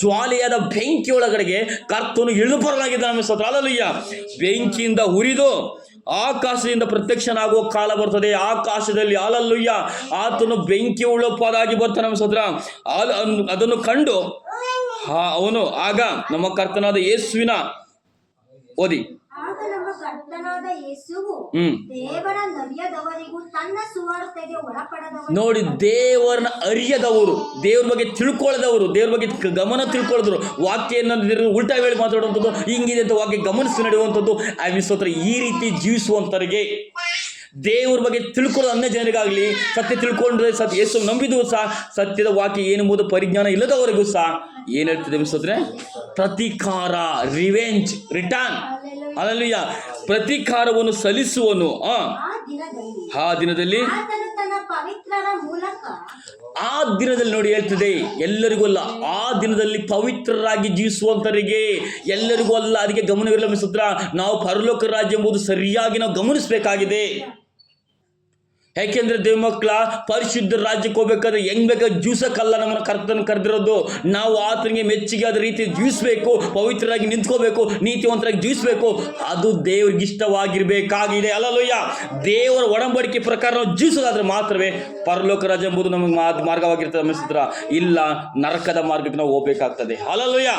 ಜ್ವಾಲೆಯಾದ ಬೆಂಕಿ ಒಳಗಡೆಗೆ ಕರ್ತನು ಇಳಿದು ಬರಲಾಗಿದ್ದಾನೆ ನಮ್ಮ ಅಲ್ಲಲ್ಲಯ್ಯ ಬೆಂಕಿಯಿಂದ ಉರಿದು ಆಕಾಶದಿಂದ ಪ್ರತ್ಯಕ್ಷನಾಗುವ ಕಾಲ ಬರ್ತದೆ. ಆಕಾಶದಲ್ಲಿ ಅಲಲ್ಲುಯ್ಯ ಆತನು ಬೆಂಕಿ ಉಳ್ಳಪ್ಪದಾಗಿ ಬರ್ತಾನೆ ನಮ್ಮ ಸತ್ರ ಅದನ್ನು ಕಂಡು ಅವನು, ಆಗ ನಮ್ಮ ಕರ್ತನಾದ ಯೇಸುವಿನ ಓದಿ. ನಮ್ಮ ಕರ್ತನಾದ ಯೇಸುವು ಹ್ಮ್. ದೇವರ ನರಿಯದವರಿಗೂ ತನ್ನ ಸುವಾರ್ತೆಗೆ ಒಳಪಡದವರು ನೋಡಿ ದೇವರನ್ನ ಅರಿಯದವರು ದೇವ್ರ ಬಗ್ಗೆ ತಿಳ್ಕೊಳ್ಳದವರು ದೇವ್ರ ಬಗ್ಗೆ ಗಮನ ತಿಳ್ಕೊಳ್ಳೋದ್ರು ವಾಕ್ಯನ ಉಲ್ಟಾ ಹೇಳಿ ಮಾತಾಡುವಂಥದ್ದು ಹಿಂಗಿದೆ ಅಂತ ವಾಕ್ಯ ಗಮನಿಸಿ ನಡೆಯುವಂಥದ್ದು ಸ್ತೋತ್ರ ಈ ರೀತಿ ಜೀವಿಸುವಂತರಿಗೆ ದೇವ್ರ ಬಗ್ಗೆ ತಿಳ್ಕೊಳ್ಳೋ ಅನ್ಯ ಜನರಿಗಾಗಲಿ ಸತ್ಯ ತಿಳ್ಕೊಂಡ್ರೆ ಸತ್ಯ ಯೇಸು ನಂಬಿದವು ಸಹ ಸತ್ಯದ ವಾಕ್ಯ ಏನೆಂಬುದು ಪರಿಜ್ಞಾನ ಇಲ್ಲದವರೆಗೂ ಸಹ ಏನ್ ಹೇಳ್ತದೆ ಸ್ತೋತ್ರೆ ಪ್ರತೀಕಾರ ರಿವೆಂಜ್ ರಿಟರ್ನ್ ಅಲ್ಲಯ್ಯ ಪ್ರತೀಕಾರವನ್ನು ಸಲ್ಲಿಸುವನು ಆ? ದಿನದಲ್ಲಿ ಆ ದಿನದಲ್ಲಿ? ನೋಡಿ ಹೇಳ್ತದೆ ಎಲ್ಲರಿಗೂ ಅಲ್ಲ ಆ ದಿನದಲ್ಲಿ ಪವಿತ್ರರಾಗಿ ಜೀವಿಸುವಂತರಿಗೆ ಎಲ್ಲರಿಗೂ ಅಲ್ಲ ಅದಕ್ಕೆ ಗಮನವಿರಲ್ಲ ಮಿಸುತ್ರ ನಾವು ಪರಲೋಕ ರಾಜ್ಯ ಎಂಬುದು ಸರಿಯಾಗಿ ನಾವು ಗಮನಿಸಬೇಕಾಗಿದೆ. ಯಾಕೆಂದ್ರೆ ದೇವಮಕ್ಳ ಪರಿಶುದ್ಧ ರಾಜ್ಯಕ್ಕೆ ಹೋಗ್ಬೇಕಾದ್ರೆ ಹೆಂಗ್ ಬೇಕಾದ್ರೆ ಜ್ಯೂಸಕ್ಕಲ್ಲ ನಮ್ಮನ್ನು ಕರ್ತನ ಕರೆದಿರೋದು. ನಾವು ಆತನಿಗೆ ಮೆಚ್ಚುಗೆ ಆದ ರೀತಿ ಜ್ಯೂಸ್ಬೇಕು, ಪವಿತ್ರರಾಗಿ ನಿಂತ್ಕೋಬೇಕು, ನೀತಿವಂತರಾಗಿ ಜ್ಯೂಸ್ಬೇಕು. ಅದು ದೇವ್ರಿಗೆ ಇಷ್ಟವಾಗಿರ್ಬೇಕಾಗಿದೆ. ಅಲ್ಲಲ್ಲಯ್ಯ ದೇವರ ಒಡಂಬಡಿಕೆ ಪ್ರಕಾರ ನಾವು ಜೀವಿಸೋದಾದ್ರೆ ಮಾತ್ರವೇ ಪರಲೋಕ ರಾಜ ಎಂಬುದು ನಮಗೆ ಮಾರ್ಗವಾಗಿರ್ತದೆ ಅನ್ನಿಸಿದ್ರ ಇಲ್ಲ, ನರಕದ ಮಾರ್ಗಕ್ಕೆ ನಾವು ಹೋಗ್ಬೇಕಾಗ್ತದೆ. ಅಲ್ಲಲ್ಲಯ್ಯ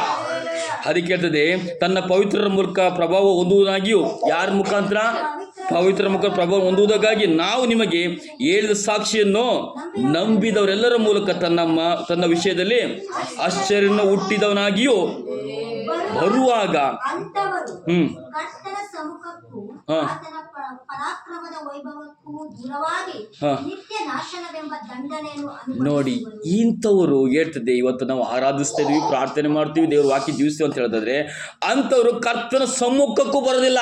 ಅದಕ್ಕೆ ಹೇಳ್ತದೆ, ತನ್ನ ಪವಿತ್ರರ ಮೂಲಕ ಪ್ರಭಾವ ಹೊಂದುವುದಾಗಿಯೂ ಯಾರ ಮುಖಾಂತರ? ಪವಿತ್ರ ಮುಖ ಪ್ರಭಾವ ಹೊಂದುವುದಕ್ಕಾಗಿ ನಾವು ನಿಮಗೆ ಹೇಳಿದ ಸಾಕ್ಷಿಯನ್ನು ನಂಬಿದವರೆಲ್ಲರ ಮೂಲಕ ತನ್ನ ತನ್ನ ವಿಷಯದಲ್ಲಿ ಆಶ್ಚರ್ಯನ ಹುಟ್ಟಿದವನಾಗಿಯೂ ಬರುವಾಗ ಹ್ಮ್. ನೋಡಿ. ಇಂಥವರು ಹೇಳ್ತದೆ ಇವತ್ತು ನಾವು ಆರಾಧಿಸ್ತಾ ಇದೀವಿ ಪ್ರಾರ್ಥನೆ ಮಾಡ್ತೀವಿ ದೇವ್ರ ವಾಕ್ಯ ಜೀವಿಸ್ತೀವಿ ಅಂತ ಹೇಳಿದ್ರೆ ಅಂಥವ್ರು ಕರ್ತನ ಸಮ್ಮುಖಕ್ಕೂ ಬರೋದಿಲ್ಲ.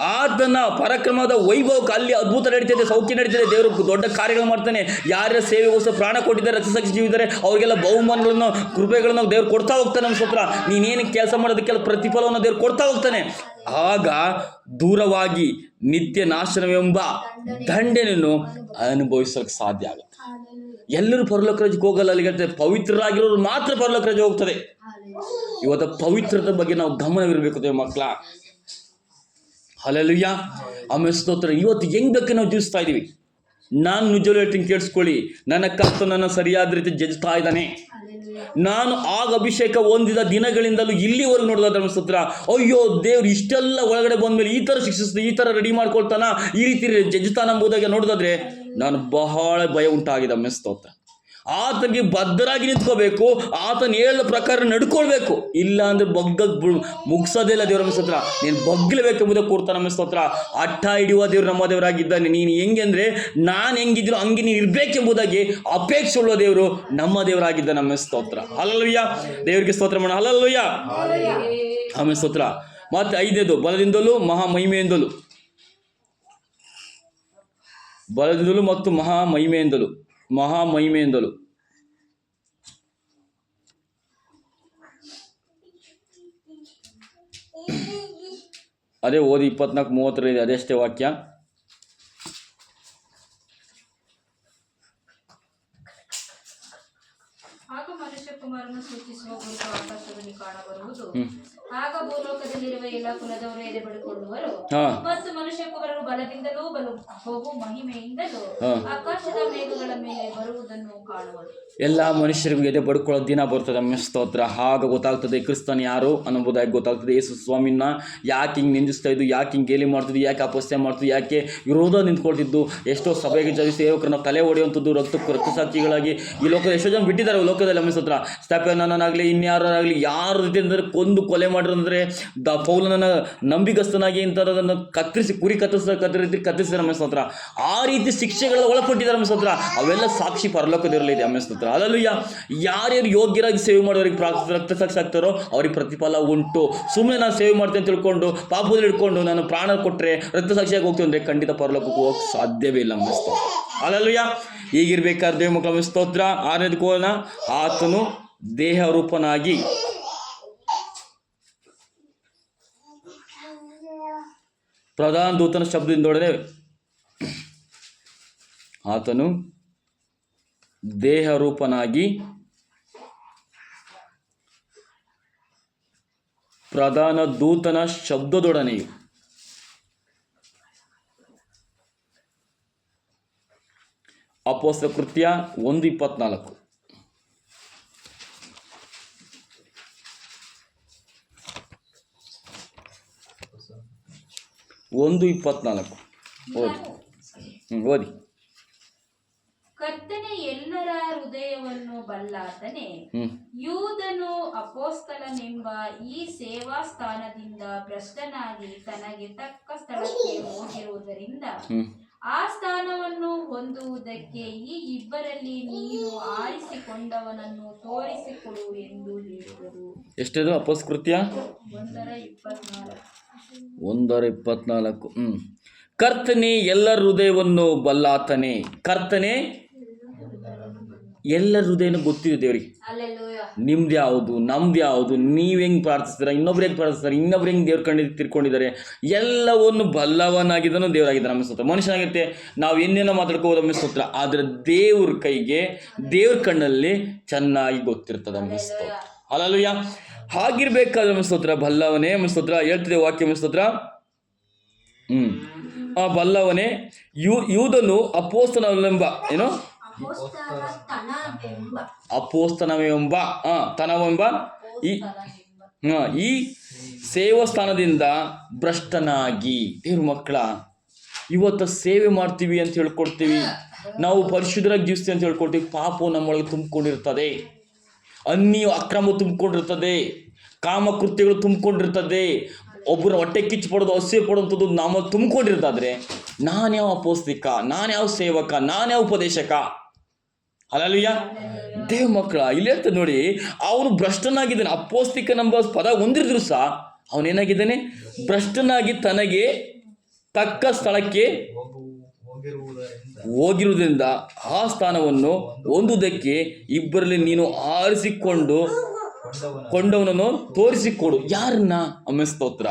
ಆತನ ಪರಕ್ರಮದ ವೈಭವಕ್ಕೆ ಅಲ್ಲಿ ಅದ್ಭುತ ನಡೀತಿದೆ ಸೌಖ್ಯ ನಡೀತಿದೆ. ದೇವರು ದೊಡ್ಡ ಕಾರ್ಯಗಳು ಮಾಡ್ತಾನೆ. ಯಾರ್ಯಾರ ಸೇವೆಗೋಸ್ಕರ ಪ್ರಾಣ ಕೊಟ್ಟಿದ್ದಾರೆ ರಕ್ಷಿಸಕ್ಕೆ ಜೀವಿದ್ದಾರೆ ಅವರಿಗೆಲ್ಲ ಬಹುಮಾನಗಳನ್ನು ಕೃಪೆಗಳನ್ನು ದೇವ್ರು ಕೊಡ್ತಾ ಹೋಗ್ತಾನೆ ನಮ್ಮ ಸ್ವತ್ರ ನೀನೇನು ಕೆಲಸ ಮಾಡೋದಕ್ಕೆಲ್ಲ ಪ್ರತಿಫಲವನ್ನು ದೇವ್ರು ಕೊಡ್ತಾ ಹೋಗ್ತಾನೆ. ಆಗ ದೂರವಾಗಿ ನಿತ್ಯ ನಾಶನವೆಂಬ ದಂಡೆಯನ್ನು ಅನುಭವಿಸೋಕೆ ಸಾಧ್ಯ ಆಗುತ್ತೆ ಎಲ್ಲರೂ ಪರಲೋಕ ರಾಜ್ಯಕ್ಕೆ ಹೋಗಲ್ಲ. ಅಲ್ಲಿಗೆ ಹೇಳ್ತಾರೆ ಪವಿತ್ರರಾಗಿರೋರು ಮಾತ್ರ ಪರಲೋಕ ರಾಜ್ಯ ಹೋಗ್ತದೆ ಇವತ್ತು ಪವಿತ್ರದ ಬಗ್ಗೆ ನಾವು ಗಮನವಿರಬೇಕು ಮಕ್ಕಳ. ಅಲ್ಲೆಲ್ಲಯ್ಯ ಆಮೇಲೆ ಸ್ತೋತ್ರ. ಇವತ್ತು ಹೆಂಗ್ ಬೇಕು ನಾವು ಜೀವಿಸ್ತಾ ಇದ್ದೀವಿ ನಾನು ನಿಜವೂ ಹೇಳ್ತೀನಿ ಕೇಳಿಸ್ಕೊಳ್ಳಿ. ನನ್ನ ಕರ್ತ ನನ್ನ ಸರಿಯಾದ ರೀತಿ ಜಜ್ತಾ ಇದ್ದಾನೆ. ನಾನು ಆಗ ಅಭಿಷೇಕ ಹೊಂದಿದ ದಿನಗಳಿಂದಲೂ ಇಲ್ಲಿವರೆಗೂ ನೋಡಿದ ಧರ್ಮಸ್ತೋತ್ರ ಅಯ್ಯೋ ದೇವ್ರು ಇಷ್ಟೆಲ್ಲ ಒಳಗಡೆ ಬಂದ್ಮೇಲೆ ಈ ಥರ ಶಿಕ್ಷಿಸ್ತಾನೆ ಈ ಥರ ರೆಡಿ ಮಾಡ್ಕೊಳ್ತಾನ ಈ ರೀತಿ ಜಜ್ತಾನ ಎಂಬುದಾಗಿ ನೋಡಿದಾದ್ರೆ ನಾನು ಬಹಳ ಭಯ ಉಂಟಾಗಿದೆ ಅಮ್ಮ ಸ್ತೋತ್ರ. ಆತನಿಗೆ ಬದ್ಧರಾಗಿ ನಿಂತ್ಕೋಬೇಕು ಆತನ ಹೇಳಿದ ಪ್ರಕಾರ ನಡ್ಕೊಳ್ಬೇಕು. ಇಲ್ಲ ಅಂದ್ರೆ ಬಗ್ಗ ಮುಗಿಸೋದೇ ಇಲ್ಲ ದೇವ್ರ ಸ್ತೋತ್ರ. ನೀನು ಬಗ್ಗಲೇಬೇಕೆಂಬುದೇ ಕೂರ್ತ ನಮ್ಮ ಸ್ತೋತ್ರ. ಅಟ್ಟ ಹಿಡಿಯುವ ದೇವ್ರು ನಮ್ಮ ದೇವರಾಗಿದ್ದಾನೆ. ನೀನು ಹೆಂಗೆ ಅಂದ್ರೆ ನಾನು ಹೆಂಗಿದ್ರು ಹಂಗೆ ನೀನು ಇರ್ಬೇಕೆಂಬುದಾಗಿ ಅಪೇಕ್ಷೆ ಉಳ್ಳೋ ದೇವರು ನಮ್ಮ ದೇವರಾಗಿದ್ದ ನಮ್ಮ ಸ್ತೋತ್ರ. ಅಲ್ಲಲ್ವಯ್ಯ ದೇವರಿಗೆ ಸ್ತೋತ್ರ ಮಾಡ ಅಲ್ಲಲ್ವಯ್ಯ ನಮ್ಮ ಸ್ತೋತ್ರ. ಮತ್ತೆ ಐದೇದು ಬಲದಿಂದಲೂ ಮಹಾ ಮಹಿಮೆಯಿಂದಲೂ. ಬಲದಿಂದಲೂ ಮತ್ತು ಮಹಾ ಮಹಿಮೆಯಿಂದಲೂ. ಮಹಾ ಮಹಿಮೆಯಿಂದಲೂ. ಅದೇ ಓದಿ ಇಪ್ಪತ್ನಾಲ್ಕು ಮೂವತ್ತರಲ್ಲಿ ಅದೆಷ್ಟೇ ವಾಕ್ಯ. ಆಗ ಭೂಲೋಕದಲ್ಲಿರುವ ಎಲ್ಲ ಕುಲದವರು ಎದೆ ಬಲದಿಂದಲೂ ಬಲು ಹೋಗು ಮಹಿಮೆಯಿಂದಲೂ. ಎಲ್ಲ ಮನುಷ್ಯರಿಗೆ ಎದೆ ಬಡ್ಕೊಳ್ಳೋ ದಿನ ಬರ್ತದೆ ಅಮ್ಮ ಸ್ತೋತ್ರ. ಹಾಗೆ ಗೊತ್ತಾಗ್ತದೆ. ಕ್ರಿಸ್ತನ್ ಯಾರು ಅನ್ನೋದಾಗಿ ಗೊತ್ತಾಗ್ತದೆ. ಯೇಸು ಸ್ವಾಮಿನ ಯಾಕೆ ಹಿಂಗೆ ನಿಂದಿಸ್ತಾ ಇದ್ದು, ಯಾಕೆ ಹಿಂಗೆ ಗೇಲಿ ಮಾಡ್ತಿದ್ದು, ಯಾಕೆ ಅಪಸ್ಯ ಮಾಡ್ತಿದ್ದು, ಯಾಕೆ ವಿರೋಧ ನಿಂತ್ಕೊಳ್ತಿದ್ದು, ಎಷ್ಟೋ ಸಭೆಗೆ ಜನ ಸೇವಕರನ್ನ ತಲೆ ಹೊಡೆಯುವಂಥದ್ದು ರಕ್ತ ರಕ್ತಸಾಕ್ಷಿಗಳಾಗಿ ಈ ಲೋಕದ ಎಷ್ಟೋ ಜನ ಬಿಟ್ಟಿದ್ದಾರೆ ಲೋಕದಲ್ಲಿ ಅಮ್ಮ ಸ್ತೋತ್ರ. ಸ್ಥಾಪನಾಗಲಿ ಇನ್ಯಾರಾಗಲಿ ಯಾರ ರೀತಿ ಅಂದರೆ ಕೊಂದು ಕೊಲೆ ಮಾಡಿರಂದ್ರೆ ದ ಪೌಲನನ್ನು ನಂಬಿಗಸ್ತನಾಗಿ ಇಂಥದ್ದನ್ನು ಕತ್ತರಿಸಿ, ಕುರಿ ಕತ್ತರಿಸ ಕತ್ತರಿಸಿ ರೀತಿ ಕತ್ತರಿಸಿದ್ದಾರೆ ಅಮ್ಮ ಸ್ತೋತ್ರ. ಆ ರೀತಿ ಶಿಕ್ಷೆಗಳ ಒಳಪಟ್ಟಿದ್ದಾರೆ. ಅಮ್ಮ ಸ್ತೋತ್ರ ಅವೆಲ್ಲ ಸಾಕ್ಷಿ ಪರಲೋಕದಿರಲಿದೆ ಅಮ್ಮ ಸ್ತೋತ್ರ ಅದಲ್ಲೂ ಯಾರ್ಯಾರು ಯೋಗ್ಯರಾಗಿ ಸೇವೆ ಮಾಡೋರಿಗೆ ರಕ್ತ ಸಾಕ್ಷಿ ಆಗ್ತಾರೋ ಅವ್ರಿಗೆ ಪ್ರತಿಫಲ ಉಂಟು. ಸುಮ್ಮನೆ ನಾನು ಸೇವೆ ಮಾಡ್ತೇನೆ ಅಂತ ತಿಳ್ಕೊಂಡು, ಪಾಪದಲ್ಲಿ ಹಿಡ್ಕೊಂಡು ನಾನು ಪ್ರಾಣ ಕೊಟ್ಟರೆ ರಕ್ತ ಸಾಕ್ಷಿಯಾಗಿ ಹೋಗ್ತೀವಿ ಅಂದರೆ ಖಂಡಿತ ಪರಲೋಕಕ್ಕೆ ಹೋಗಕ್ಕೆ ಸಾಧ್ಯವೇ ಇಲ್ಲ ಅಮ್ಮ ಸ್ತೋತ್ರ ಅಲ್ಲಲ್ವಯ್ಯ ಈಗಿರ್ಬೇಕಾದ್ರೆ ದೇವ ಮಕ್ಕಳ ಸ್ತೋತ್ರ. ಆರನೇದು ಕೋಲನ ಆತನು ದೇಹ ರೂಪನಾಗಿ ಪ್ರಧಾನ ದೂತನ ಶಬ್ದದಿಂದೊಡನೆ ಆತನು ದೇಹರೂಪನಾಗಿ ಪ್ರಧಾನ ದೂತನ ಶಬ್ದದೊಡನೆಯು ಅಪೋಸ್ತ ಕೃತ್ಯ ಒಂದು ಇಪ್ಪತ್ನಾಲ್ಕು ಒಂದು ಇಪ್ಪತ್ನಾಲ್ಕು. ಓದಿ. ಹ್ಮ್, ಓದಿ. ಹೃದಯವನ್ನು ಬಲ್ಲಾತನೆ ಯೂದನು ಅಪೋಸ್ತಲನೆಂಬ ಈ ಸೇವಾ ಸ್ಥಾನದಿಂದ ಭ್ರಷ್ಟನಾಗಿ ತನಗೆ ತಕ್ಕ ಸ್ಥಳಕ್ಕೆ ಹೋಗಿರುವುದರಿಂದ ಆ ಸ್ಥಾನವನ್ನು ಹೊಂದುವುದಕ್ಕೆ ಈ ಇಬ್ಬರಲ್ಲಿ ನೀನು ಆರಿಸಿಕೊಂಡವನನ್ನು ತೋರಿಸಿಕೊಡು ಎಂದು ಹೇಳಿದರು. ಎಷ್ಟದು ಅಪಸ್ಕೃತ್ಯ? ಒಂದರ ಇಪ್ಪತ್ನಾಲ್ಕು. ಒಂದರ ಇಪ್ಪತ್ನಾಲ್ಕು. ಹ್ಮ್. ಕರ್ತನೆ ಎಲ್ಲರ ಹೃದಯವನ್ನು ಬಲ್ಲಾತನೆ. ಕರ್ತನೆ ಎಲ್ಲರ ಹೃದಯನೂ ಗೊತ್ತಿದೆ ದೇವ್ರಿಗೆ ನಿಮ್ದು ಯಾವುದು ನಮ್ದು ಯಾವುದು ನೀವು ಹೆಂಗೆ ಪ್ರಾರ್ಥಿಸ್ತೀರ ಇನ್ನೊಬ್ರು ಹೆಂಗೆ ಪ್ರಾರ್ಥಿಸ್ತಾರೆ ಇನ್ನೊಬ್ರು ಹೆಂಗೆ ದೇವ್ರ ಕಂಡು ತಿರ್ಕೊಂಡಿದ್ದಾರೆ ಎಲ್ಲವನ್ನು ಬಲ್ಲವನಾಗಿದ್ದನು ದೇವರಾಗಿದ್ದಾನೆ ನಮ್ಮ ಸ್ತೋತ್ರ. ಮನುಷ್ಯನಾಗಿರುತ್ತೆ ನಾವು ಏನೇನೋ ಮಾತಾಡ್ಕೋಬೋದು ನಮ್ಮ ಸ್ತೋತ್ರ ಆದರೆ ದೇವ್ರ ಕೈಗೆ ದೇವ್ರ ಕಣ್ಣಲ್ಲಿ ಚೆನ್ನಾಗಿ ಗೊತ್ತಿರ್ತದೆ ನಮ್ಮ ಸ್ತೋತ್ರ. ಅಲ್ಲಲ್ಲೂಯ್ಯ ಹಾಗಿರ್ಬೇಕಾದ್ರೆ ನಮ್ಮ ಸ್ತೋತ್ರ ಬಲ್ಲವನೇ ನಮ್ಮ ಸ್ತೋತ್ರ ಹೇಳ್ತಿದೆ ವಾಕ್ಯ ನಮ್ಮ ಸ್ತೋತ್ರ. ಹ್ಞೂ ಆ ಬಲ್ಲವನೇ ಯೂ ಯೂದನು ಅಪೋಸ್ತನವೆಂಬ ಏನು? ಅಪೋಸ್ತನವೆಂಬ ತನವೆಂಬ? ಈ ಹಾ, ಈ ಸೇವಸ್ಥಾನದಿಂದ ಭ್ರಷ್ಟನಾಗಿ. ದೇವ್ರ ಮಕ್ಕಳ ಇವತ್ತು ಸೇವೆ ಮಾಡ್ತೀವಿ ಅಂತ ಹೇಳ್ಕೊಡ್ತೀವಿ. ನಾವು ಪರಿಶುದ್ಧರಾಗಿ ಜೀವಿಸ್ತೀವಿ ಅಂತ ಹೇಳ್ಕೊಡ್ತೀವಿ. ಪಾಪವು ನಮ್ಮೊಳಗೆ ತುಂಬಿಕೊಂಡಿರ್ತದೆ. ಅನ್ಯ ಅಕ್ರಮ ತುಂಬಿಕೊಂಡಿರ್ತದೆ. ಕಾಮಕೃತ್ಯಗಳು ತುಂಬಿಕೊಂಡಿರ್ತದೆ. ಒಬ್ಬರು ಹೊಟ್ಟೆ ಕಿಚ್ಚು ಪಡೋದು ಹಸಿ ಪಡೋಂಥದ್ದು ನಮ್ಮಲ್ಲಿ ತುಂಬಿಕೊಂಡಿರ್ತಾದ್ರೆ ನಾನು ಯಾವ ಅಪೋಸ್ತಿಕ ನಾನು ಯಾವ ಸೇವಕ ನಾನು ಯಾವ ಉಪದೇಶಕ? ಅಲ್ಲಲ್ವಿಯ ದೇವ್ ಮಕ್ಕಳ, ಇಲ್ಲಿ ಅಂತ ನೋಡಿ, ಅವನು ಭ್ರಷ್ಟನಾಗಿದ್ದಾನೆ. ಅಪೋಸ್ತಿಕ ನಂಬ ಪದ ಹೊಂದಿದ್ರು ಸಹ ಅವನೇನಾಗಿದ್ದಾನೆ ಭ್ರಷ್ಟನಾಗಿ ತನಗೆ ತಕ್ಕ ಸ್ಥಳಕ್ಕೆ ಹೋಗಿರುವುದರಿಂದ ಆ ಸ್ಥಾನವನ್ನು ಹೊಂದುವುದಕ್ಕೆ ಇಬ್ಬರಲ್ಲಿ ನೀನು ಆರಿಸಿಕೊಂಡು ಕೊಂಡವನನ್ನು. ತೋರಿಸಿಕೊಡು. ಯಾರನ್ನ ಅಮೆ ಸ್ತೋತ್ರ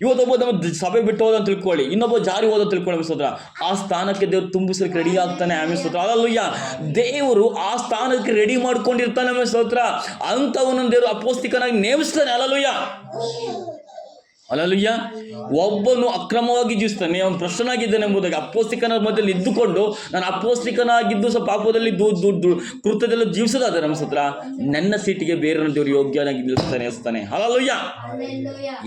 ಇವತ್ತೊಬ್ಬ ನಮ್ಮ ಸಭೆ ಬಿಟ್ಟು ಹೋದ ತಿಳ್ಕೊಳ್ಳಿ. ಇನ್ನೊಬ್ಬ ಜಾರಿ ಹೋದ ತಿಳ್ಕೊಳ್ಳಿ ಅಮೆ ಸ್ತೋತ್ರ ಆ ಸ್ಥಾನಕ್ಕೆ ದೇವ್ರು ತುಂಬಿಸಲಿಕ್ಕೆ ರೆಡಿ ಆಗ್ತಾನೆ ಆಮೇಲೆ ಸ್ತೋತ್ರ ಅಲ್ಲಲ್ಲಯ್ಯ ದೇವರು ಆ ಸ್ಥಾನಕ್ಕೆ ರೆಡಿ ಮಾಡ್ಕೊಂಡಿರ್ತಾನೆ ಆಮೇಲೆ ಸ್ತೋತ್ರ ಅಂಥವನನ್ನು ದೇವರು ಅಪೋಸ್ತಿಕನಾಗಿ ನೇಮಿಸ್ತಾನೆ. ಅಲ್ಲಲ್ಲಯ್ಯ ಅಲ್ಲಲ್ಲಯ್ಯ ಒಬ್ಬನು ಅಕ್ರಮವಾಗಿ ಜೀವಿಸ್ತಾನೆ ಅವನು ಪ್ರಶ್ನನಾಗಿದ್ದಾನೆ ಎಂಬುದಾಗಿ ಅಪೋಸ್ತಿಕನ ಮಧ್ಯದಲ್ಲಿ ಇದ್ದುಕೊಂಡು ನಾನು ಅಪೋಸ್ತಿಕನಾಗಿದ್ದು ಸ್ವಲ್ಪ ಪಾಪದಲ್ಲಿ ದೂಡ್ ದೂ ದೂ ಕೃತ್ಯದಲ್ಲಿ ಜೀವಿಸೋದಾದ್ರೆ ನಮ್ಮ ಸತ್ರ ನನ್ನ ಸೀಟಿಗೆ ಬೇರೆ ದೇವರು ಯೋಗ್ಯನಾಗಿ ನಿಲ್ಲಿಸ್ತಾನೆ ಅನಿಸ್ತಾನೆ ಅಲ್ಲಲ್ಲಯ್ಯ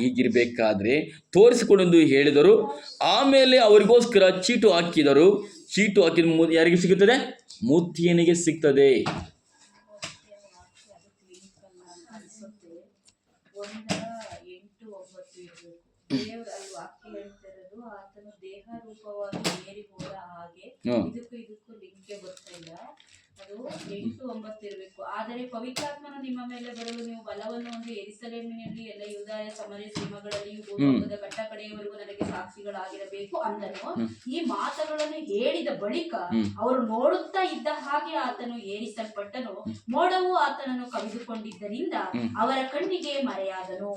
ಹೀಗಿರ್ಬೇಕಾದ್ರೆ ತೋರಿಸಿಕೊಂಡೆಂದು ಹೇಳಿದರು. ಆಮೇಲೆ ಅವರಿಗೋಸ್ಕರ ಚೀಟು ಹಾಕಿದರು. ಚೀಟು ಹಾಕಿದ ಯಾರಿಗೆ ಸಿಗುತ್ತದೆ? ಮೂರ್ತಿಯನಿಗೆ ಸಿಗ್ತದೆ ಅನ್ಸುತ್ತೆ ಒಂದರ ಎಂಟು ಒಂಬತ್ತು ಇರಬೇಕು ದೇವರು ಅಲ್ಲಿ ವಾಕ್ಯ ಹೇಳ್ತಿರೋದು ಆತನು ದೇಹ ರೂಪವಾಗಿ ಏರಿ ಹೋದ ಹಾಗೆ ಇದಕ್ಕೂ ಇದಕ್ಕೂ ಲಿಂಕ್ಗೆ ಬರ್ತಾ ಇಲ್ಲ. ಅದು ಎಂಟು ಒಂಬತ್ತು ಇರಬೇಕು. ಆದರೆ ಪವಿತ್ರಾತ್ಮನ ನಿಮ್ಮ ಮೇಲೆ ಬರಲು ನೀವು ಬಲವನ್ನು ಒಂದು ಎರಿಸಲೇಮಿನಲ್ಲಿ ಎಲ್ಲ ಯೂದಾಯ ಸಮರ ಸಿಂಹಗಳಲ್ಲಿಯೂ ಭೂಲೋಕದ ಕಟ್ಟ ಕಡೆಯವರೆಗೂ ನನಗೆ ಸಾಕ್ಷಿಗಳಾಗಿರಬೇಕು ಅಂದನು. ಈ ಮಾತುಗಳನ್ನು ಹೇಳಿದ ಬಳಿಕ ಅವರು ನೋಡುತ್ತಾ ಇದ್ದ ಹಾಗೆ ಆತನು ಏರಿಸಲ್ಪಟ್ಟನು. ಮೋಡವು ಆತನನ್ನು ಕವಿದುಕೊಂಡಿದ್ದರಿಂದ ಅವರ ಕಣ್ಣಿಗೆ ಮರೆಯಾದನು.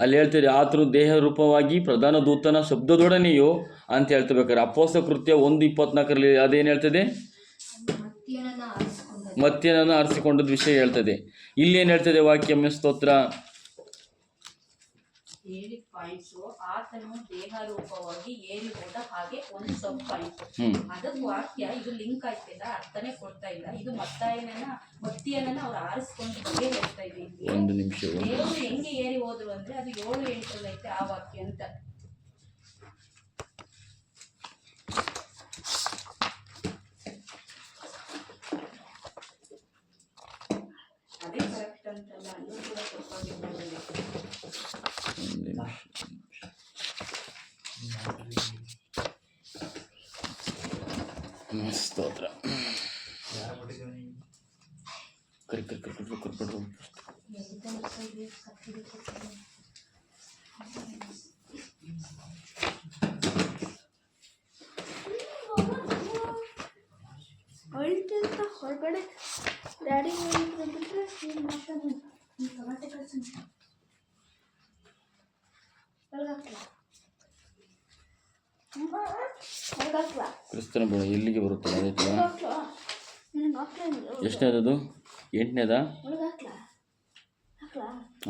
ಅಲ್ಲಿ ಹೇಳ್ತೀರಿ ಆತರು ದೇಹ ರೂಪವಾಗಿ ಪ್ರಧಾನ ದೂತನ ಶಬ್ದದೊಡನೆಯೋ ಅಂತ ಹೇಳ್ತಬೇಕಾರೆ ಅಪೋಸ ಕೃತ್ಯ ಒಂದು ಇಪ್ಪತ್ನಾಲ್ಕರಲ್ಲಿ ಅದೇನು ಹೇಳ್ತದೆ? ಮತ್ತೇನನ್ನು ಆರಿಸಿಕೊಂಡದ ವಿಷಯ ಹೇಳ್ತದೆ. ಇಲ್ಲೇನು ಹೇಳ್ತದೆ ವಾಕ್ಯ ಮ ಸ್ತೋತ್ರ ಆತನು ದೇಹ ರೂಪವಾಗಿ ಏರಿ ಹೋದ ಹಾಗೆ ಒಂದು ಪಾಯಿಂಟ್ ಹ್ಮ್. ವಾಕ್ಯ ಇದು ಲಿಂಕ್ ಆಯ್ತಿಲ್ಲ ಅರ್ಥನೇ ಕೊಡ್ತಾ ಇಲ್ಲ. ಇದು ಮತ್ತಾಯನ ಮತ್ತಿಯನ್ನ ಅವ್ರು ಆರಿಸ್ಕೊಂಡು ಬಗ್ಗೆ ಹೇಳ್ತಾ ಇದೆ ಒಂದು ನಿಮಿಷ ದೇವರು ಹೆಂಗೆ ಏರಿ ಹೋದ್ರು ಅಂದ್ರೆ ಅದು ಏಳು ಎಂಟರಲ್ಲಿ ಐತೆ ಆ ವಾಕ್ಯ ಅಂತ ಅದೇ ಕರೆಕ್ಟ್ ಅಂತಲ್ಲ ಅಲ್ಲೂ ಕೂಡ ತಪ್ಪಾಗಿರ್ಬೋದು ಒಂದು ನಿಮಿಷ ಹ್ಮ್, ಸ್ತೋತ್ರ. ಕರಿ ಕರಿ ಕರಿ ಕರಿ ಕರಿ ಕರಿ ಕರಿ. ಅಳ್ತಿಂತ ಹೊರಗಡೆ. ಡ್ಯಾಡಿ ಬಿಟ್ರೆ ಏನು ಮಾತಾಡೋದು ನೀನು ಟೊಮಾಟೊ ಕಳ್ಸು ಕ್ರಿಸ್ತನ ಬೆಳೆ ಎಲ್ಲಿಗೆ ಬರುತ್ತೆ ಅದೇ ಥರ ಒಳಗಾಕ್ಲ ನಿನಗೆ ಹಾಕ್ಲ ಎಷ್ಟನೇದದು? ಎಂಟನೇದ?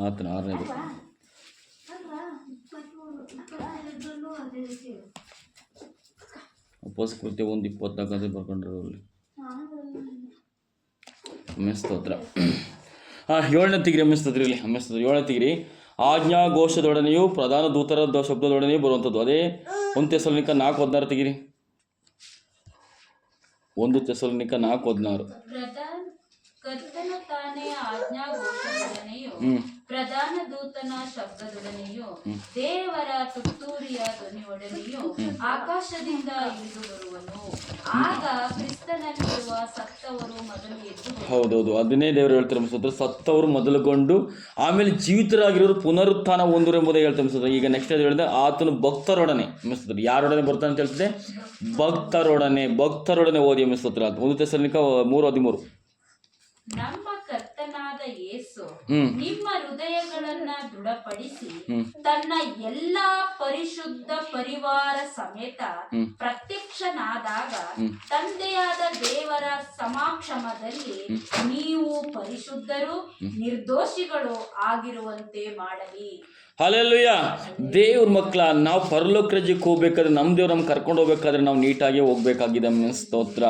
ಆತನ ಆರನೇದು. ಹಾಕ್ಲಾ ಕೃತ್ಯ ಒಂದು ಇಪ್ಪತ್ನಾಲ್ಕು ಅಂತ ಬರ್ಕೊಂಡ್ರು ಅಲ್ಲಿ. ಸ್ತೋತ್ರ. ಹಾಂ ಏಳನೇ ತಿಗಿರಿ ಅಮ್ಮಿಸ್ತದ್ರಿ ಇಲ್ಲಿ ಅಮ್ಮಿಸ್ತದ್ರಿ ಏಳನೇ ತಿಗಿರಿ ಆಜ್ಞಾ ಘೋಷದೊಡನೆಯೂ ಪ್ರಧಾನ ದೂತರ ಶಬ್ದದೊಡನೆಯು ಬರುವಂಥದ್ದು. ಅದೇ ಒಂದು ತೆಸಲಿನಿಕ ನಾಲ್ಕು ಹದಿನಾರು ತೆಗಿರಿ. ಒಂದು ತೆಸಲಿನಿಕ ನಾಲ್ಕು ಹದಿನಾರು. ಹ್ಞೂ ಪ್ರಧಾನ ದೂತನ ಶಬ್ದದೊಡನೆಯೂ ದೇವರ ತುತ್ತೂರಿಯ ಧ್ವನಿಯೊಡನೆಯೂ ಆಕಾಶದಿಂದ ಇಳಿದು ಬರುವನು. ಆಗ ಕ್ರಿಸ್ತನಲ್ಲಿರುವ ಸತ್ತವರು ಮೊದಲು ಎದ್ದು. ಹೌದೌದು. ಅದನ್ನೇ ದೇವರು ಹೇಳ್ತಾರೆ ಅನ್ಸುತ್ತೆ ಸತ್ತವರು ಮೊದಲುಗೊಂಡು ಆಮೇಲೆ ಜೀವಿತರಾಗಿರೋರು ಪುನರುತ್ಥಾನ ಹೊಂದರು ಎಂಬುದೇ ಹೇಳ್ತಾರೆ ಅನ್ಸುತ್ತೆ ಈಗ ನೆಕ್ಸ್ಟ್ ಅದು ಹೇಳಿದ್ರೆ ಆತನು ಭಕ್ತರೊಡನೆ ಅನಿಸ್ತದೆ ಯಾರೊಡನೆ ಬರ್ತಾನೆ ಅಂತ ಹೇಳ್ತದೆ ಭಕ್ತರೊಡನೆ ಭಕ್ತರೊಡನೆ ಓದಿ ಅನಿಸ್ತತ್ರ ಒಂದು ತೆಸಲಿಕ ಮೂರು ಹದಿಮೂರು. ನಮ್ಮ ಕರ್ತನಾದ ಯೇಸು ನಿಮ್ಮ ಹೃದಯಗಳನ್ನ ದೃಢಪಡಿಸಿ ತನ್ನ ಎಲ್ಲಾ ಪರಿಶುದ್ಧ ಪರಿವಾರ ಸಮೇತ ಹ್ಮ್. ಪ್ರತ್ಯಕ್ಷನಾದಾಗ ತಂದೆಯಾದ ದೇವರ ಸಮಾಕ್ಷಮದಲ್ಲಿ ನೀವು ಪರಿಶುದ್ಧರು ನಿರ್ದೋಷಿಗಳು ಆಗಿರುವಂತೆ ಮಾಡಲಿ. ಅಲ್ಲೆಲ್ಲುಯ್ಯ ದೇವ್ರ ಮಕ್ಕಳ ನಾವು ಪರಲೋಕ ರಾಜ್ಯಕ್ಕೆ ಹೋಗ್ಬೇಕಾದ್ರೆ ನಮ್ಮ ದೇವ್ರು ನಮ್ಗೆ ಕರ್ಕೊಂಡು ಹೋಗ್ಬೇಕಾದ್ರೆ ನಾವು ನೀಟಾಗಿ ಹೋಗ್ಬೇಕಾಗಿದೆ ಸ್ತೋತ್ರ.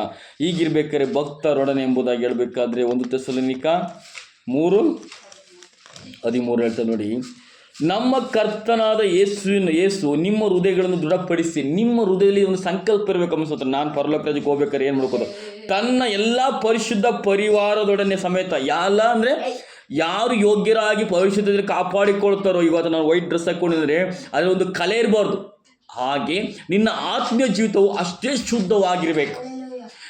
ಈಗಿರ್ಬೇಕಾದ್ರೆ ಭಕ್ತರೊಡನೆ ಎಂಬುದಾಗಿ ಹೇಳ್ಬೇಕಾದ್ರೆ ಒಂದು ತೆಸಲಿನಿಕ ಮೂರು ಹದಿಮೂರು ಹೇಳ್ತಾರೆ ನೋಡಿ. ನಮ್ಮ ಕರ್ತನಾದ ಯೇಸುವಿನ ಯೇಸು, ನಿಮ್ಮ ಹೃದಯಗಳನ್ನು ದೃಢಪಡಿಸಿ, ನಿಮ್ಮ ಹೃದಯದಲ್ಲಿ ಒಂದು ಸಂಕಲ್ಪ ಇರಬೇಕು ಅನ್ಸುತ್ತೆ ನಾನು ಪರಲೋಕ ರಾಜ್ಯಕ್ಕೆ ಹೋಗ್ಬೇಕಾದ್ರೆ ಏನು ಮಾಡ್ಕೋದು? ತನ್ನ ಎಲ್ಲ ಪರಿಶುದ್ಧ ಪರಿವಾರದೊಡನೆ ಸಮೇತ ಯಾಲ ಅಂದರೆ ಯಾರು ಯೋಗ್ಯರಾಗಿ ಪರಿಶುದ್ಧದಲ್ಲಿ ಕಾಪಾಡಿಕೊಳ್ತಾರೋ ಇವತ್ತು ನಾನು ವೈಟ್ ಡ್ರೆಸ್ ಹಾಕೊಂಡಿದ್ರೆ ಅದರ ಒಂದು ಕಲೆ ಇರಬಾರ್ದು. ಹಾಗೆ ನಿನ್ನ ಆತ್ಮೀಯ ಜೀವಿತವು ಅಷ್ಟೇ ಶುದ್ಧವಾಗಿರಬೇಕು.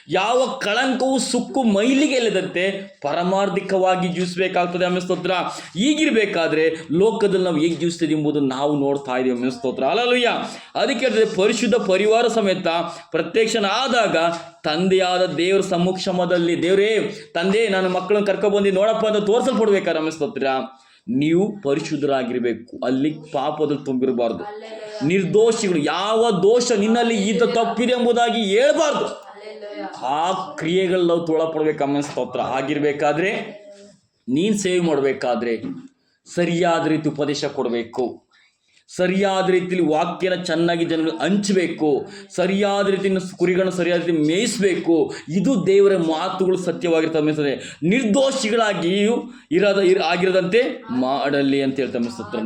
ಯಾವ ಕಳಂಕವು ಸುಕ್ಕು ಮೈಲಿಗೆ ಇಲ್ಲದಂತೆ ಪರಮಾರ್ಥಿಕವಾಗಿ ಜೀವಿಸಬೇಕಾಗ್ತದೆ ಅಮ್ಮ ಸ್ತೋತ್ರ. ಈಗಿರಬೇಕಾದ್ರೆ ಲೋಕದಲ್ಲಿ ನಾವು ಹೇಗೆ ಜೀವಿಸ್ತೀವಿ ಎಂಬುದು ನಾವು ನೋಡ್ತಾ ಇದ್ದೀವಿ ಅಮ್ಮ ಸ್ತೋತ್ರ. ಅಲ್ಲಲ್ಲಯ್ಯ ಅದಕ್ಕೆ ಹೇಳ್ತದೆ, ಪರಿಶುದ್ಧ ಪರಿವಾರ ಸಮೇತ ಪ್ರತ್ಯಕ್ಷನಾದಾಗ ತಂದೆಯಾದ ದೇವರ ಸಮಕ್ಷಮದಲ್ಲಿ ದೇವರೇ, ತಂದೆ, ನನ್ನ ಮಕ್ಕಳನ್ನು ಕರ್ಕೊಬಂದು ನೋಡಪ್ಪ ಅಂತ ತೋರಿಸಲ್ಪಡ್ಬೇಕಾರೆ ಅಮ್ಮ ಸ್ತೋತ್ರ. ನೀವು ಪರಿಶುದ್ಧರಾಗಿರಬೇಕು. ಅಲ್ಲಿ ಪಾಪದಲ್ಲಿ ತುಂಬಿರಬಾರ್ದು. ನಿರ್ದೋಷಿಗಳು ಯಾವ ದೋಷ ನಿನ್ನಲ್ಲಿ ಈತ ತಪ್ಪಿದೆ ಎಂಬುದಾಗಿ ಹೇಳ್ಬಾರ್ದು. ಆ ಕ್ರಿಯೆಗಳು ನಾವು ತೊಳಪಡ್ಬೇಕು ಅಮ್ಮ ಸ್ತೋತ್ರ. ಆಗಿರ್ಬೇಕಾದ್ರೆ ನೀನು ಸೇವ್ ಮಾಡಬೇಕಾದ್ರೆ ಸರಿಯಾದ ರೀತಿ ಉಪದೇಶ ಕೊಡಬೇಕು. ಸರಿಯಾದ ರೀತಿಯಲ್ಲಿ ವಾಕ್ಯನ ಚೆನ್ನಾಗಿ ಜನಗಳು ಹಂಚಬೇಕು. ಸರಿಯಾದ ರೀತಿಯನ್ನು ಕುರಿಗಳನ್ನ ಸರಿಯಾದ ರೀತಿ ಮೇಯಿಸಬೇಕು. ಇದು ದೇವರ ಮಾತುಗಳು ಸತ್ಯವಾಗಿರ್ತವೆ ನಿರ್ದೋಷಿಗಳಾಗಿಯೂ ಇರದ ಇರ ಆಗಿರದಂತೆ ಮಾಡಲಿ ಅಂತ ಹೇಳ್ತಾ ಅನ್ನಿಸ್ತತ್ರ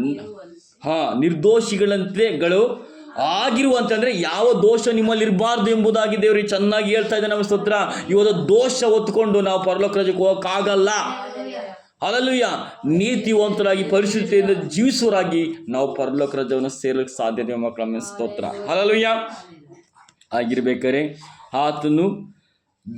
ಹಾ ನಿರ್ದೋಷಿಗಳಂತೆಗಳು ಆಗಿರುವಂತಂದ್ರೆ ಯಾವ ದೋಷ ನಿಮ್ಮಲ್ಲಿ ಇರಬಾರ್ದು ಎಂಬುದಾಗಿ ದೇವರಿಗೆ ಚೆನ್ನಾಗಿ ಹೇಳ್ತಾ ಇದ್ದಾನೆ ನಮ್ಮ ಸ್ತೋತ್ರ. ಇವತ್ತು ದೋಷ ಹೊತ್ಕೊಂಡು ನಾವು ಪರಲೋಕ ರಾಜ್ಯಕ್ಕೆ ಹೋಗಕ್ಕಾಗಲ್ಲ ಅಲ್ಲೂಯ್ಯ ನೀತಿವಂತರಾಗಿ, ಪರಿಶುದ್ಧತೆಯಿಂದ ಜೀವಿಸುವರಾಗಿ ನಾವು ಪರಲೋಕ ರಜವನ್ನು ಸೇರಲಿಕ್ಕೆ ಸಾಧ್ಯತೆ ಮಕ್ಕಳ ಸ್ತೋತ್ರ. ಅಲ್ಲೂಯ್ಯ ಆಗಿರ್ಬೇಕಾರೆ ಆತನು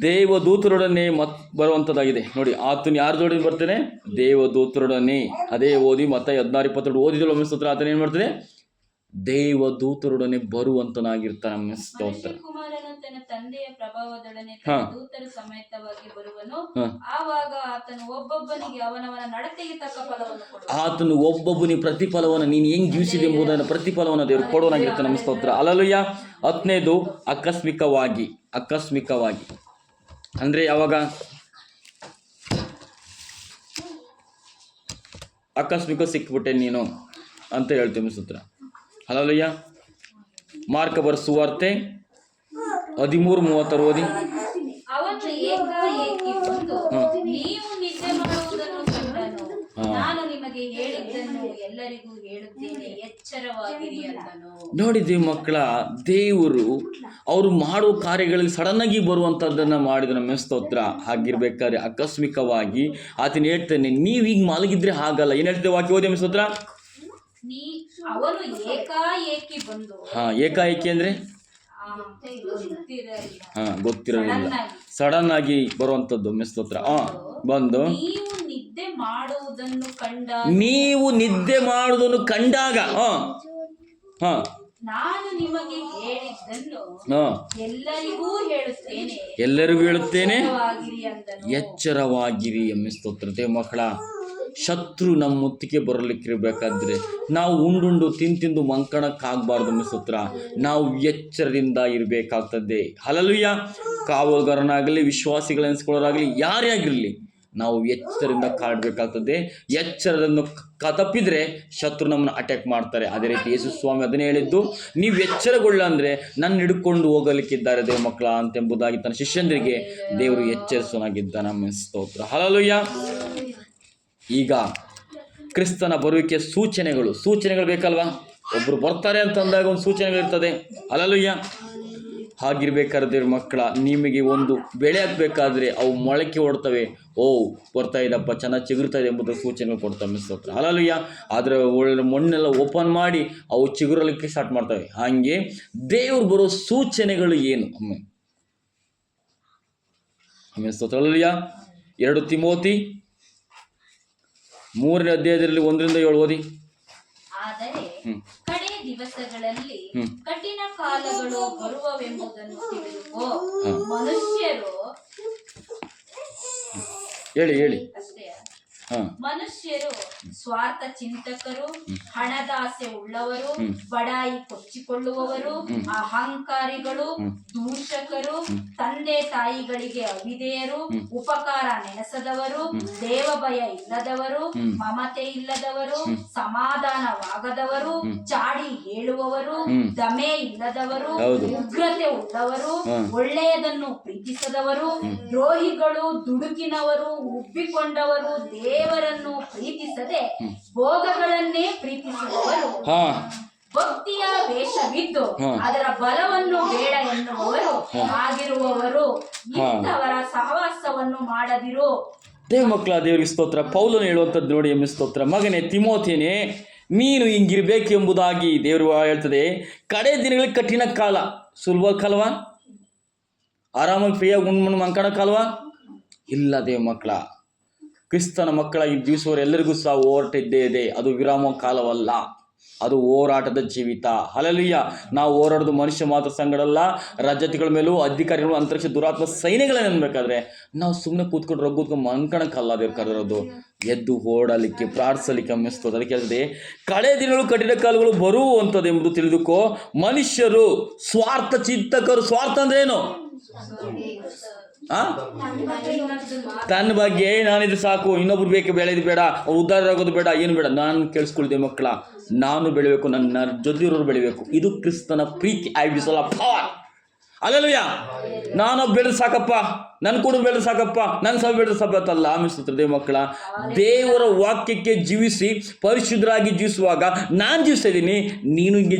ದೇವದೂತರೊಡನೆ ಮತ್ ಬರುವಂಥದ್ದಾಗಿದೆ ನೋಡಿ, ಆತನು ಯಾರದೊಡನೆ ಬರ್ತಾನೆ? ದೇವದೂತರೊಡನೆ. ಅದೇ ಓದಿ ಮತ್ತೆ ಹದಿನಾರು ಇಪ್ಪತ್ತೆರಡು ಓದಿದ್ರು ಒಮ್ಮೆ ಸ್ತೋತ್ರ ಆತನ ಏನು ಮಾಡ್ತಾನೆ? ದೇವದೂತರೊಡನೆ ಬರುವಂತನಾಗಿರ್ತಾನೆ ನಮ್ಮ ಸ್ತೋತ್ರ. ತನ್ನ ತಂದೆಯ ಪ್ರಭಾವದೊಡನೆ ಹಾ. ತನ್ನ ದೂತರ ಸಮೇತವಾಗಿ ಬರುವನು. ಆವಾಗ ಆತನು ಒಬ್ಬೊಬ್ಬನಿಗೆ ಅವನವನ ನಡತೆಗೆ ತಕ್ಕ ಫಲವನ್ನು ಕೊಡುವನು. ಆತನು ಒಬ್ಬೊಬ್ಬನಿಗೆ ಪ್ರತಿಫಲವನ್ನು ನೀನು ಹೆಂಗ್ ಜೀವಿಸಿದೆ ಎಂಬುದನ್ನು ಪ್ರತಿಫಲವನ್ನು ದೇವರು ಕೊಡೋನಾಗಿರ್ತಾನೆ ನಮ್ಮ ಸ್ತೋತ್ರ. ಅಲ್ಲಲ್ಲಯ್ಯ ಹತ್ತನೇದು ಆಕಸ್ಮಿಕವಾಗಿ ಆಕಸ್ಮಿಕವಾಗಿ. ಅಂದ್ರೆ ಯಾವಾಗ? ಆಕಸ್ಮಿಕ ಸಿಕ್ಬಿಟ್ಟೆ ನೀನು ಅಂತ ಹೇಳ್ತೀವಿ ಸೂತ್ರ ಅಲ್ಲಲ್ಲಯ್ಯ ಮಾರ್ಕ ಸುವಾರ್ತೆ. ಹದಿಮೂರು ಮೂವತ್ತರ ಓದಿ. ನೋಡಿದ್ದೀವಿ ಮಕ್ಕಳ ದೇವರು ಅವರು ಮಾಡುವ ಕಾರ್ಯಗಳಲ್ಲಿ ಸಡನ್ನಾಗಿ ಬರುವಂಥದ್ದನ್ನು ಮಾಡಿದ ನಮ್ಮ ಸ್ತೋತ್ರ ಹಾಗಿರ್ಬೇಕಾದ್ರೆ ಆಕಸ್ಮಿಕವಾಗಿ ಆತನ ಹೇಳ್ತೇನೆ ನೀವು ಈಗ ಮಲಗಿದ್ರೆ ಹಾಗಲ್ಲ. ಏನು ಹೇಳ್ತೇವೆ ವಾಕ್ಯ ಓದಿ ಸ್ತೋತ್ರ ಅವನು ಏಕಾಏಕಿ ಬಂದು ಹಾ ಏಕಾಏಕಿ ಅಂದ್ರೆ. ಹಾಂ ಗೊತ್ತಿರೋದಿಲ್ಲ ಸಡನ್ ಆಗಿ. ಬರುವಂತದ್ದು ಸ್ತೋತ್ರ ಹಾಂ ಬಂದು. ನೀವು ನಿದ್ದೆ ಮಾಡುವುದನ್ನು ಕಂಡ ನೀವು ನಿದ್ದೆ ಮಾಡುವುದನ್ನು ಕಂಡಾಗ ಹಾಂ ಹಾಂ. ನಾನು ನಿಮಗೆ ಹೇಳಿದ್ದನ್ನು ಎಲ್ಲರಿಗೂ ಹೇಳುತ್ತೇನೆ. ಎಲ್ಲರಿಗೂ ಹೇಳುತ್ತೇನೆ. ಎಚ್ಚರವಾಗಿರಿ ಎಮ್ಮೆ ಸ್ತೋತ್ರ. ದೇವ ಮಕ್ಕಳ ಶತ್ರು ನಮ್ಮ ಮುತ್ತಿಗೆ ಬರಲಿಕ್ಕಿರ್ಬೇಕಾದ್ರೆ ನಾವು ಉಂಡುಂಡು ತಿಂದು ತಿಂದು ಮಂಕಣಕ್ಕಾಗಬಾರ್ದು ಮಿಸುತ್ರ ನಾವು ಎಚ್ಚರದಿಂದ ಇರಬೇಕಾಗ್ತದೆ. ಹಲಲುಯ್ಯ ಕಾವಲುಗಾರನಾಗಲಿ ವಿಶ್ವಾಸಿಗಳೆನಿಸ್ಕೊಳ್ಳೋರಾಗಲಿ ಯಾರೇ ಆಗಿರಲಿ ನಾವು ಎಚ್ಚರದಿಂದ ಕಾಡಬೇಕಾಗ್ತದೆ. ಎಚ್ಚರದನ್ನು ತಪ್ಪಿದರೆ ಶತ್ರು ನಮ್ಮನ್ನು ಅಟ್ಯಾಕ್ ಮಾಡ್ತಾರೆ. ಅದೇ ರೀತಿ ಯೇಸು ಸ್ವಾಮಿ ಅದನ್ನೇ ಹೇಳಿದ್ದು, ನೀವು ಎಚ್ಚರಗೊಳ್ಳ ಅಂದರೆ ನನ್ನ ಹಿಡ್ಕೊಂಡು ಹೋಗಲಿಕ್ಕಿದ್ದಾರೆ ದೇವ ಮಕ್ಕಳ ಅಂತೆಂಬುದಾಗಿ ತನ್ನ ಶಿಷ್ಯಂದರಿಗೆ ದೇವರು ಎಚ್ಚರಿಸೋನಾಗಿದ್ದ ನಮ್ಮ ಸ್ತೋತ್ರ. ಹಲಲುಯ್ಯ ಈಗ ಕ್ರಿಸ್ತನ ಬರುವಿಕೆ ಸೂಚನೆಗಳು ಸೂಚನೆಗಳು ಬೇಕಲ್ವಾ? ಒಬ್ಬರು ಬರ್ತಾರೆ ಅಂತ ಅಂದಾಗ ಒಂದು ಸೂಚನೆಗಳಿರ್ತದೆ ಅಲ್ಲಲ್ಲಯ್ಯ ಹಾಗಿರ್ಬೇಕಾದ್ರೆ ಮಕ್ಕಳ, ನಿಮಗೆ ಒಂದು ಬೆಳೆ ಹಾಕ್ಬೇಕಾದ್ರೆ ಅವು ಮೊಳಕೆ ಓಡ್ತವೆ ಓ, ಬರ್ತಾ ಇದ್ದಪ್ಪ ಚೆನ್ನಾಗಿ ಚಿಗುರ್ತಾ ಇದೆ ಎಂಬುದು ಸೂಚನೆಗಳು ಕೊಡ್ತವೆ ಮಿಸ್ತೋತ್ರ ಅಲ್ಲಲ್ಲಯ್ಯ ಆದರೆ ಒಳ್ಳೆ ಮಣ್ಣೆಲ್ಲ ಓಪನ್ ಮಾಡಿ ಅವು ಚಿಗುರಲಿಕ್ಕೆ ಸ್ಟಾರ್ಟ್ ಮಾಡ್ತವೆ. ಹಾಗೆ ದೇವ್ರು ಬರೋ ಸೂಚನೆಗಳು ಏನು? ಅಮ್ಮ. ಆಮೇಲೆ ಸ್ತೋತ್ರ ಅಲ್ಲಯ್ಯ ಎರಡು ತಿಮೋತಿ ಮೂರನೇ ಅಧ್ಯಾಯದಲ್ಲಿ ಒಂದರಿಂದ ಏಳು ಓದಿ. ಆದರೆ ಹ್ಮ್. ಕಡೆ ದಿವಸಗಳಲ್ಲಿ ಕಠಿಣ ಕಾಲಗಳು ಬರುವವೆಂಬುದನ್ನು ತಿಳಿದುಕೋ ಹಾ. ಮನುಷ್ಯರು ಹೇಳಿ ಹೇಳಿ. ಅಷ್ಟೇ. ಮನುಷ್ಯರು ಸ್ವಾರ್ಥ ಚಿಂತಕರು ಹಣದಾಸೆ ಉಳ್ಳವರು ಬಡಾಯಿ ಕೊಚ್ಚಿಕೊಳ್ಳುವವರು ಅಹಂಕಾರಿಗಳು. ದೂಷಕರು ತಂದೆ ತಾಯಿಗಳಿಗೆ ಅವಿಧೇಯರು ಉಪಕಾರ ನೆನೆಸದವರು ದೇವ ಭಯ ಇಲ್ಲದವರು ಮಮತೆ ಇಲ್ಲದವರು. ಸಮಾಧಾನವಾಗದವರು. ಚಾಡಿ ಹೇಳುವವರು. ದಮೆ ಇಲ್ಲದವರು ಉಗ್ರತೆ ಉಳ್ಳವರು ಒಳ್ಳೆಯದನ್ನು ಪ್ರೀತಿಸದವರು ದ್ರೋಹಿಗಳು ದುಡುಕಿನವರು ಉಬ್ಬಿಕೊಂಡವರು ದೇವರನ್ನು ಪ್ರೀತಿಸದೆ ಭೋಗಗಳನ್ನೇ ಪ್ರೀತಿಸುವವರು. ಭಕ್ತಿಯ ವೇಷವಿದ್ದು ಅದರ ಬಲವನ್ನು ಬೇಡ ಎನ್ನುವವರು ಆಗಿರುವವರು. ಇಂಥವರ ಸಹವಾಸವನ್ನು ಮಾಡದಿರು. ದೇವ ಮಕ್ಕಳ ದೇವರಿಗೆ ಸ್ತೋತ್ರ. ಪೌಲನು ಹೇಳುವಂಥದ್ದು ನೋಡಿ ಎಮ್ಮೆ ಸ್ತೋತ್ರ. ಮಗನೇ ತಿಮೋತಿನೇ ನೀನು ಹಿಂಗಿರ್ಬೇಕು ಎಂಬುದಾಗಿ ದೇವರು ಹೇಳ್ತದೆ. ಕಡೆ ದಿನಗಳಿಗೆ ಕಠಿಣ ಕಾಲ. ಸುಲಭ ಕಾಲವಾ? ಆರಾಮಾಗಿ ಫ್ರೀಯಾಗಿ ಉಣ್ಮಣ್ಣು ಮಂಕಣ ಕಾಲವಾ? ಇಲ್ಲ ದೇವ ಮಕ್ಕಳ. ಕ್ರಿಸ್ತನ ಮಕ್ಕಳಾಗಿ ಎಲ್ಲರಿಗೂ ಸಹ ಹೋರಾಟ ಇದ್ದೇ ಇದೆ ಅದು ವಿರಾಮ ಕಾಲವಲ್ಲ. ಅದು ಹೋರಾಟದ ಜೀವಿತ. ಹಲಲಿಯ ನಾವು ಹೋರಾಡೋದು ಮನುಷ್ಯ ಮಾತ್ರ ಸಂಗಡಲ್ಲ. ರಾಜ್ಯಗಳ ಮೇಲೂ ಅಧಿಕಾರಿಗಳು, ಅಂತರಿಕ್ಷ ದುರಾತ್ಮ ಸೈನ್ಯಗಳನ್ನ ಅನ್ಬೇಕಾದ್ರೆ ನಾವು ಸುಮ್ಮನೆ ಕೂತ್ಕೊಂಡು ರಗ್ ಕೂತ್ಕೊಂಡು ಮನ್ಕಣಕ್ಕಲ್ಲ ದೇವ್ರು ಕರೆದಿರೋದು. ಎದ್ದು ಓಡಲಿಕ್ಕೆ ಪ್ರಾರ್ಥಿಸಲಿಕ್ಕೆ ಅಮ್ಮಿಸ್ತದೆ ಅದಕ್ಕೆ ಹೇಳಿದೆ, ಕಳೆ ದಿನಗಳು, ಕಠಿಣ ಕಾಲಗಳು ಬರುವಂಥದ್ದು ಎಂಬುದು ತಿಳಿದುಕೋ. ಮನುಷ್ಯರು ಸ್ವಾರ್ಥ ಚಿಂತಕರು. ಸ್ವಾರ್ಥ ಅಂದ್ರೆ ಏನು? ಆ ತನ್ನ ಬಗ್ಗೆ ನಾನಿದ್ರೆ ಸಾಕು, ಇನ್ನೊಬ್ರು ಬೇಕು ಬೆಳೆಯೋದು ಬೇಡ ಉದ್ಧಾರ ಆಗೋದು ಬೇಡ, ಏನು ಬೇಡ. ನಾನು ಕೇಳಿಸ್ಕೊಳ್ದೆ ಮಕ್ಕಳ, ನಾನು ಬೆಳಿಬೇಕು, ನನ್ನ ಜೊತೆಯವರು ಬೆಳಿಬೇಕು. ಇದು ಕ್ರಿಸ್ತನ ಪ್ರೀತಿ. ಐ ವಿಸಲ ಪವರ್ ಅಲ್ಲಲ್ವಯ್ಯ ನಾನು ಬೆಳೆದು ಸಾಕಪ್ಪ. ನನ್ನ ಕೂಡ ಬೆಳೆದು ಸಾಕಪ್ಪ. ನನ್ನ ಸಹ ಬೆಳೆದು ಸಾಕತ್ತಲ್ಲ ದೇವ ಮಕ್ಕಳ. ದೇವರ ವಾಕ್ಯಕ್ಕೆ ಜೀವಿಸಿ, ಪರಿಶುದ್ಧರಾಗಿ ಜೀವಿಸುವಾಗ ನಾನು ಜೀವಿಸ್ತಾ ಇದ್ದೀನಿ, ನೀನು ಹಿಂಗೆ